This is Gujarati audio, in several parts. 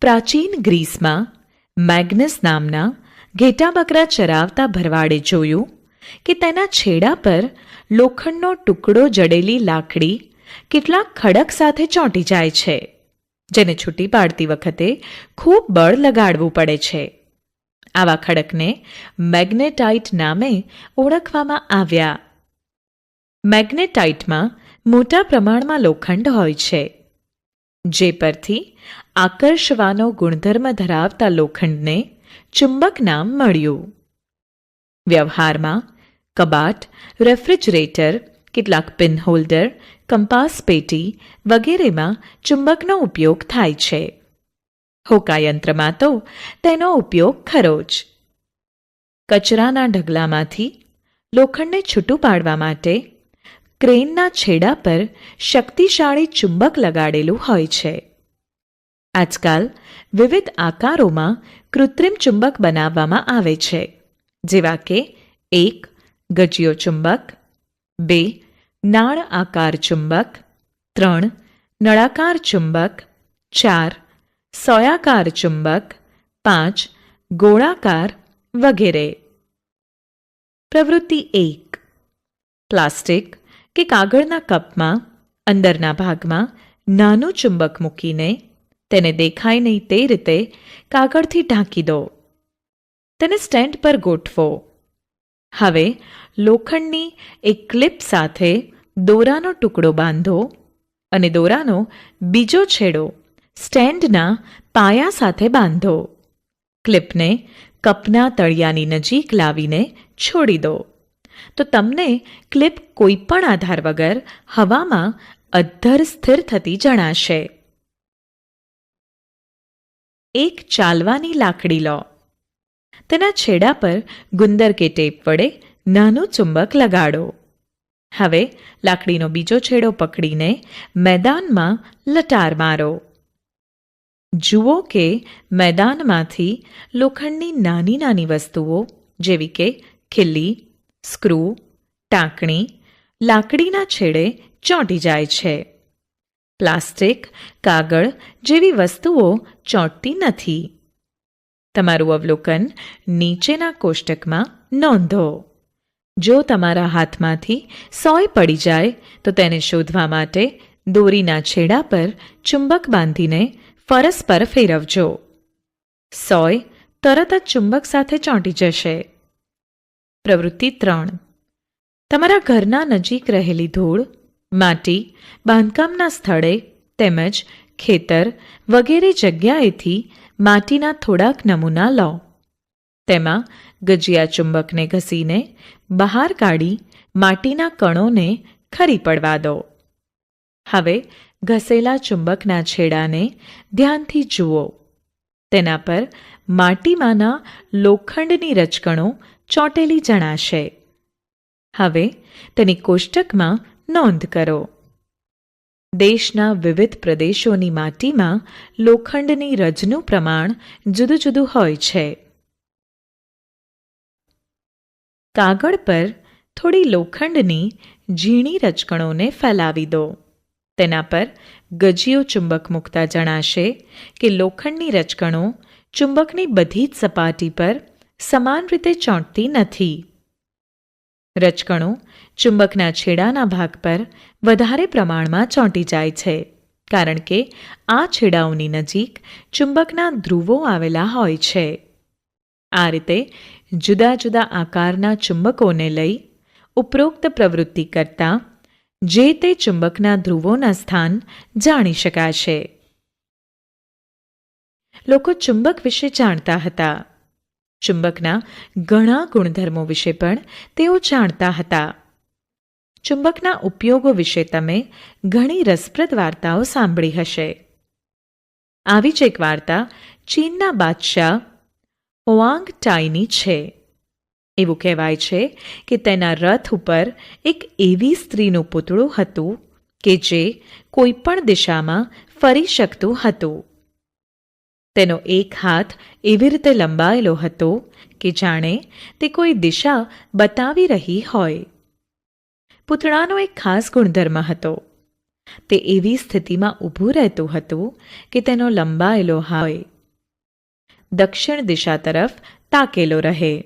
પ્રાચીન ગ્રીસમાં મેગ્નસ નામના ઘેટા બકરા ચરાવતા ભરવાડે જોયું કે તેના છેડા પર લોખંડનો ટુકડો જડેલી લાકડી કેટલાક ખડક સાથે ચોંટી જાય છે, જેને છૂટી પાડતી વખતે ખૂબ બળ લગાડવું પડે છે. આવા ખડકને મેગ્નેટાઇટ નામે ઓળખવામાં આવ્યા. મેગ્નેટાઇટમાં મોટા પ્રમાણમાં લોખંડ હોય છે. જે પરથી આકર્ષવાનો ગુણધર્મ ધરાવતા લોખંડને ચુંબક નામ મળ્યું. વ્યવહારમાં કબાટ, રેફ્રિજરેટર, કેટલાક પિન હોલ્ડર, કંપાસ પેટી વગેરેમાં ચુંબકનો ઉપયોગ થાય છે. હોકાયંત્રમાં તો તેનો ઉપયોગ ખરો જ. કચરાના ઢગલામાંથી લોખંડને છૂટું પાડવા માટે ક્રેનના છેડા પર શક્તિશાળી ચુંબક લગાડેલું હોય છે. આજકાલ વિવિધ આકારોમાં કૃત્રિમ ચુંબક બનાવવામાં આવે છે. જેવા કે એક ગજિયો ચુંબક, બે નાળ આકાર ચુંબક, ત્રણ નળાકાર ચુંબક, ચાર સોયાકાર ચુંબક, પાંચ ગોળાકાર વગેરે. પ્રવૃત્તિ એક. પ્લાસ્ટિક કે કાગળના કપમાં, અંદરના ભાગમાં, નાનું ચુંબક મૂકીને તેને દેખાય નહીં તે રીતે કાગળથી ઢાંકી દો. તેને સ્ટેન્ડ પર ગોઠવો. હવે લોખંડની એક ક્લિપ સાથે દોરાનો ટુકડો બાંધો અને દોરાનો બીજો છેડો સ્ટેન્ડના પાયા સાથે બાંધો. ક્લિપને કપના તળિયાની નજીક લાવીને છોડી દો. તો તમને ક્લિપ કોઈપણ આધાર વગર હવામાં અધ્ધર સ્થિર થતી જણાશે. એક ચાલવાની લાકડી લો. તેના છેડા પર ગુંદર કે ટેપ વડે નાનું ચુંબક લગાડો. હવે લાકડીનો બીજો છેડો પકડીને મેદાનમાં લટાર મારો. જુઓ કે મેદાનમાંથી લોખંડની નાની નાની વસ્તુઓ, જેવી કે ખિલ્લી સ્ક્રૂ, ટાંકણી, લાકડીના છેડે ચોંટી જાય છે. પ્લાસ્ટિક, કાગળ જેવી વસ્તુઓ ચોંટતી નથી. તમારું અવલોકન નીચેના કોષ્ટકમાં નોંધો. જો તમારા હાથમાંથી સોય પડી જાય, તો તેને શોધવા માટે દોરીના છેડા પર ચુંબક બાંધીને ફરસ પર ફેરવજો. સોય તરત જ ચુંબક સાથે ચોંટી જશે. પ્રવૃત્તિ ત્રણ. તમારા ઘરના નજીક રહેલી ધૂળ, માટી, બાંધકામના સ્થળે, તેમજ ખેતર વગેરે જગ્યાએથી માટીના થોડાક નમૂના લો. તેમાં ગજિયા ચુંબકને ઘસીને બહાર કાઢી માટીના કણોને ખરી પડવા દો. હવે ઘસેલા ચુંબકના છેડાને ધ્યાનથી જુઓ. તેના પર માટીમાંના લોખંડની રચકણો ચોંટેલી જણાશે. હવે તેની કોષ્ટકમાં નોંધ કરો. દેશના વિવિધ પ્રદેશોની માટીમાં લોખંડની રજનું પ્રમાણ જુદું જુદું હોય છે. કાગળ પર થોડી લોખંડની ઝીણી રચકણોને ફેલાવી દો. તેના પર ગજીયો ચુંબક મૂકતા જણાશે કે લોખંડની રચકણો ચુંબકની બધી જ સપાટી પર સમાન રીતે ચોંટતી નથી. રચકણો ચુંબકના છેડાના ભાગ પર વધારે પ્રમાણમાં ચોંટી જાય છે, કારણ કે આ છેડાઓની નજીક ચુંબકના ધ્રુવો આવેલા હોય છે. આ રીતે જુદા જુદા આકારના ચુંબકોને લઈ ઉપરોક્ત પ્રવૃત્તિ કરતા જે તે ચુંબકના ધ્રુવોના સ્થાન જાણી શકાશે. લોકો ચુંબક વિશે જાણતા હતા. ચુંબકના ઘણા ગુણધર્મો વિશે પણ તેઓ જાણતા હતા. ચુંબકના ઉપયોગો વિશે તમે ઘણી રસપ્રદ વાર્તાઓ સાંભળી હશે. આવી જ એક વાર્તા ચીનના બાદશાહ હોઆંગ ટાઈની છે. એવું કહેવાય છે કે તેના રથ ઉપર એક એવી સ્ત્રીનું પૂતળું હતું કે જે કોઈ પણ દિશામાં ફરી શકતું હતું. તેનો એક હાથ એવી રીતે લંબાયેલો હતો કે જાણે તે કોઈ દિશા બતાવી રહી હોય. પૂતળાનો એક ખાસ ગુણધર્મ હતો. તે એવી સ્થિતિમાં ઊભું રહેતું હતું કે તેનો લંબાયેલો હોય. દક્ષિણ દિશા તરફ તાકેલો રહે.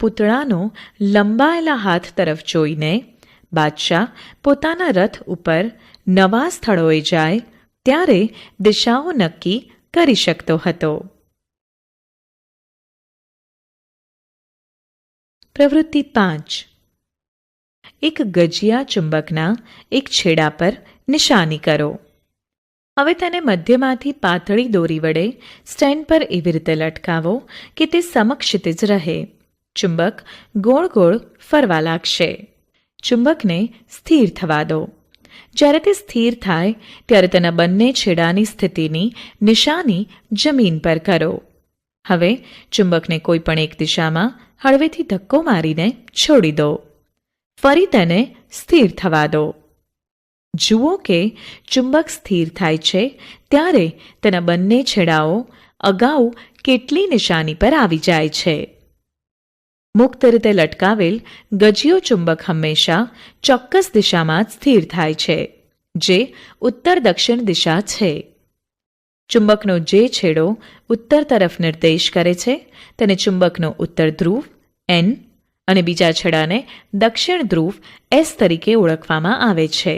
પૂતળાનો લંબાયેલા હાથ તરફ જોઈને બાદશાહ પોતાના રથ ઉપર નવા સ્થળોએ જાય, ત્યારે દિશાઓ નક્કી કરી શકતો હતો. પ્રવૃત્તિ પાંચ. એક ગજિયા ચુંબકના એક છેડા પર નિશાની કરો. હવે તેને મધ્યમાંથી પાતળી દોરી વડે સ્ટેન્ડ પર એવી રીતે લટકાવો કે તે સમક્ષિતિજ રહે. ચુંબક ગોળ ગોળ ફરવા લાગશે. ચુંબકને સ્થિર થવા દો. જ્યારે તે સ્થિર થાય, ત્યારે તેના બંને છેડાની સ્થિતિની નિશાની જમીન પર કરો. હવે ચુંબકને કોઈ પણ એક દિશામાં હળવેથી ધક્કો મારીને છોડી દો. ફરી તેને સ્થિર થવા દો. જુઓ કે ચુંબક સ્થિર થાય છે, ત્યારે તેના બંને છેડાઓ અગાઉ કેટલી નિશાની પર આવી જાય છે. મુક્ત રીતે લટકાવેલ ગજીયો ચુંબક હંમેશા ચોક્કસ દિશામાં સ્થિર થાય છે, જે ઉત્તર દક્ષિણ દિશા છે. ચુંબકનો જે છેડો ઉત્તર તરફ નિર્દેશ કરે છે, તેને ચુંબકનો ઉત્તર ધ્રુવ એન અને બીજા છેડાને દક્ષિણ ધ્રુવ એસ તરીકે ઓળખવામાં આવે છે,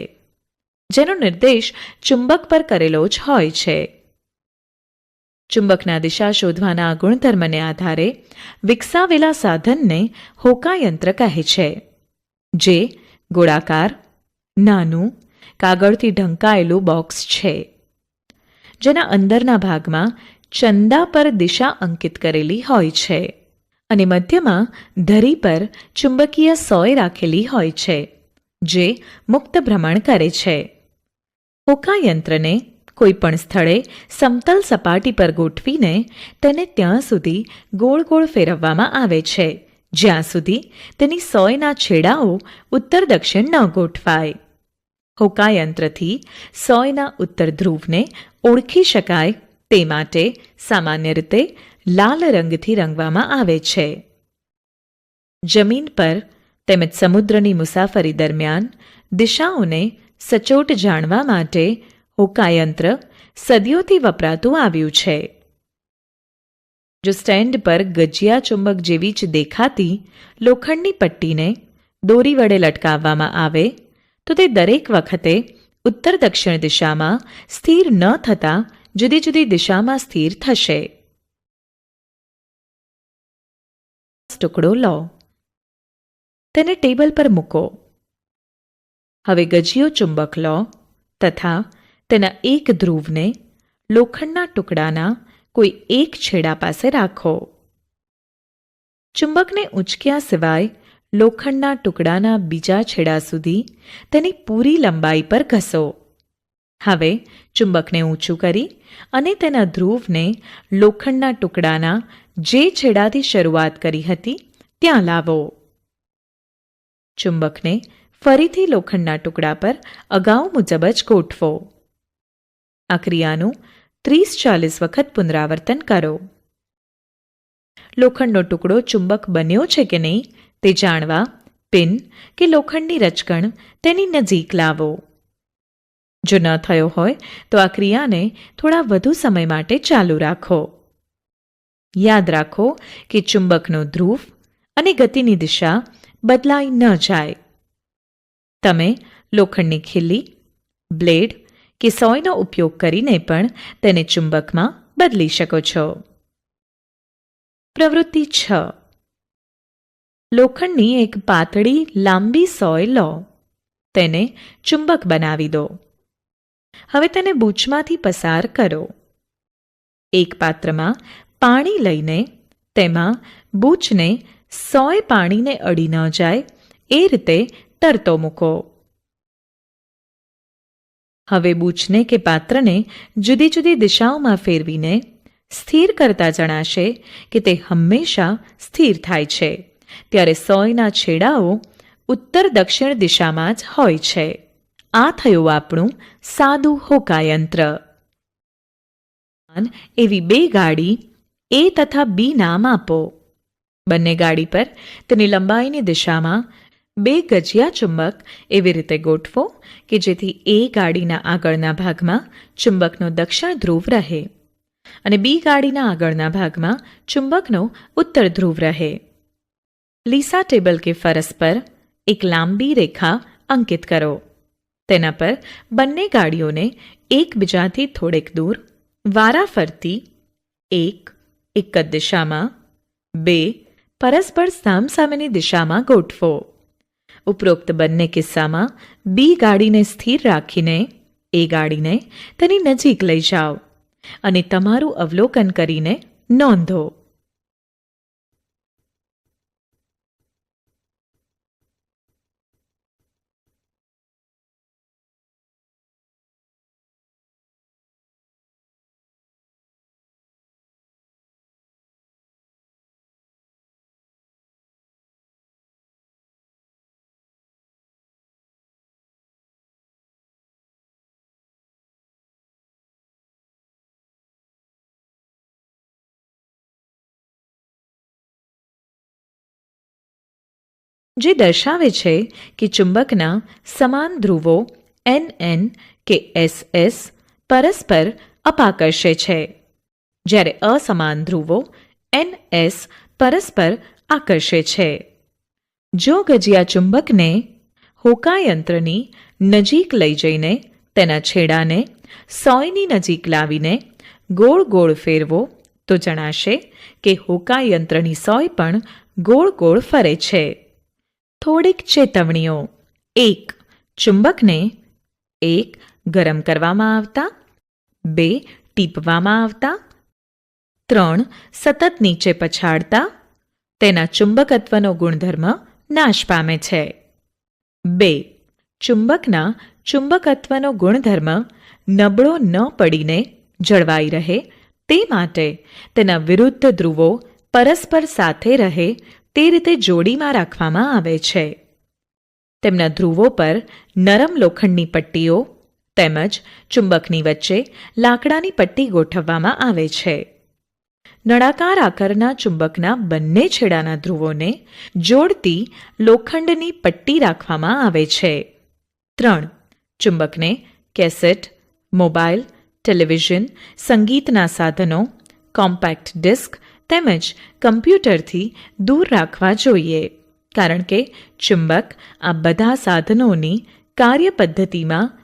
જેનો નિર્દેશ ચુંબક પર કરેલો જ હોય છે. ચુંબકના દિશા શોધવાના ગુણધર્મને આધારે વિકસાવેલા સાધનને હોકાયંત્ર કહે છે. જે ગોળાકાર, નાનું, કાગળથી ઢંકાયેલું બોક્સ છે. જેના અંદરના ભાગમાં ચંદા પર દિશા અંકિત કરેલી હોય છે અને મધ્યમાં ધરી પર ચુંબકીય સોય રાખેલી હોય છે, જે મુક્ત ભ્રમણ કરે છે. હોકાયંત્રને કોઈ પણ સ્થળે સમતલ સપાટી પર ગોઠવીને તેને ત્યાં સુધી ગોળ ગોળ ફેરવવામાં આવે છે. જ્યાં સુધી તેની સોયના છેડાઓ ઉત્તર દક્ષિણ ન ગોઠવાય. હોકાયંત્રથી સોયના ઉત્તર ધ્રુવને ઓળખી શકાય તે માટે સામાન્ય રીતે લાલ રંગથી રંગવામાં આવે છે. જમીન પર તેમજ સમુદ્રની મુસાફરી દરમિયાન દિશાઓને સચોટ જાણવા માટે હોકાયંત્ર સદીઓથી વપરાતું આવ્યું છે. જો સ્ટેન્ડ પર ગજિયા ચુંબક જેવી જ દેખાતી લોખંડની પટ્ટીને દોરી વડે લટકાવવામાં આવે, તો તે દરેક વખતે ઉત્તર દક્ષિણ દિશામાં સ્થિર ન થતાં જુદી જુદી દિશામાં સ્થિર થશે. ટુકડો લો. તેને ટેબલ પર મૂકો. હવે ગજિયો ચુંબક લો તથા તેના એક ધ્રુવને લોખંડના ટુકડાના કોઈ એક છેડા પાસે રાખો. ચુંબકને ઉંચક્યા સિવાય લોખંડના ટુકડાના બીજા છેડા સુધી તેની પૂરી લંબાઈ પર ઘસો. હવે ચુંબકને ઊંચું કરી અને તેના ધ્રુવને લોખંડના ટુકડાના જે છેડાથી શરૂઆત કરી હતી ત્યાં લાવો. ચુંબકને ફરીથી લોખંડના ટુકડા પર અગાઉ મુજબ જ ગોઠવો. આ ક્રિયાનું ત્રીસ ચાલીસ વખત પુનરાવર્તન કરો લોખંડનો ટુકડો ચુંબક બન્યો છે કે નહીં તે જાણવા પિન કે લોખંડની રચકણ તેની નજીક લાવો જો ન થયો હોય તો આ ક્રિયાને થોડા વધુ સમય માટે ચાલુ રાખો યાદ રાખો કે ચુંબકનો ધ્રુવ અને ગતિની દિશા બદલાઈ ન જાય તમે લોખંડની ખીલી બ્લેડ કે સોયનો ઉપયોગ કરીને પણ તેને ચુંબકમાં બદલી શકો છો. પ્રવૃત્તિ છ. લોખંડની એક પાતળી લાંબી સોય લો. તેને ચુંબક બનાવી દો. હવે તેને બૂચમાંથી પસાર કરો. એક પાત્રમાં પાણી લઈને તેમાં બૂચને સોય પાણીને અડી ન જાય એ રીતે તરતો મૂકો. હવે બૂચને કે પાત્રને જુદી જુદી દિશાઓમાં ફેરવીને સ્થિર કરતા જણાશે કે તે હંમેશા સ્થિર થાય છે, ત્યારે સોયના છેડાઓ ઉત્તર દક્ષિણ દિશામાં જ હોય છે. આ થયું આપણું સાદું હોકાયંત્ર. એવી બે ગાડી એ તથા બી નામ આપો. બંને ગાડી પર તેની લંબાઈની દિશામાં બે ગજિયા ચુંબક એવી રીતે ગોઠવો કે જેથી એ ગાડીના આગળના ભાગમાં ચુંબકનો દક્ષિણ ધ્રુવ રહે અને બી ગાડીના આગળના ભાગમાં ચુંબકનો ઉત્તર ધ્રુવ રહે. લીસા ટેબલ કે ફરસ પર એક લાંબી રેખા અંકિત કરો. તેના પર બંને ગાડીઓને એકબીજાથી થોડેક દૂર, વારાફરતી એક એક જ દિશામાં, બે પરસ્પર સામસામેની દિશામાં ગોઠવો. ઉપરોક્ત બંને કિસ્સામાં બી ગાડીને સ્થિર રાખીને, એ ગાડીને તેની નજીક લઈ જાઓ અને તમારું અવલોકન કરીને નોંધો. જે દર્શાવે છે કે ચુંબકના સમાન ધ્રુવો એન એન કે એસ એસ પરસ્પર અપાકર્ષે છે. જ્યારે અસમાન ધ્રુવો એન એસ પરસ્પર આકર્ષે છે. જો ગજિયા ચુંબકને હોકાયંત્રની નજીક લઈ જઈને તેના છેડાને સોયની નજીક લાવીને ગોળ ગોળ ફેરવો, તો જણાશે કે હોકાયંત્રની સોય પણ ગોળ ગોળ ફરે છે. થોડીક ચેતવણીઓ. એક, ચુંબકને એક ગરમ કરવામાં આવતા. બે, ટીપવામાં આવતા. ત્રણ, સતત નીચે પછાડતા. તેના ચુંબકત્વનો ગુણધર્મ નાશ પામે છે. બે, ચુંબકના ચુંબકત્વનો ગુણધર્મ નબળો ન પડીને જળવાઈ રહે તે માટે તેના વિરુદ્ધ ધ્રુવો પરસ્પર સાથે રહે તે રીતે જોડીમાં રાખવામાં આવે છે. તેમના ધ્રુવો પર નરમ લોખંડની પટ્ટીઓ તેમજ ચુંબકની વચ્ચે લાકડાની પટ્ટી ગોઠવવામાં આવે છે. નળાકાર આકારના ચુંબકના બંને છેડાના ધ્રુવોને જોડતી લોખંડની પટ્ટી રાખવામાં આવે છે. ત્રણ, ચુંબકને કેસેટ, મોબાઈલ, ટેલિવિઝન, સંગીતના સાધનો, કોમ્પેક્ટ ડિસ્ક તેમજ કમ્પ્યુટરથી દૂર રાખવા જોઈએ. કારણ કે ચુંબક આ બધા સાધનોની કાર્યપદ્ધતિમાં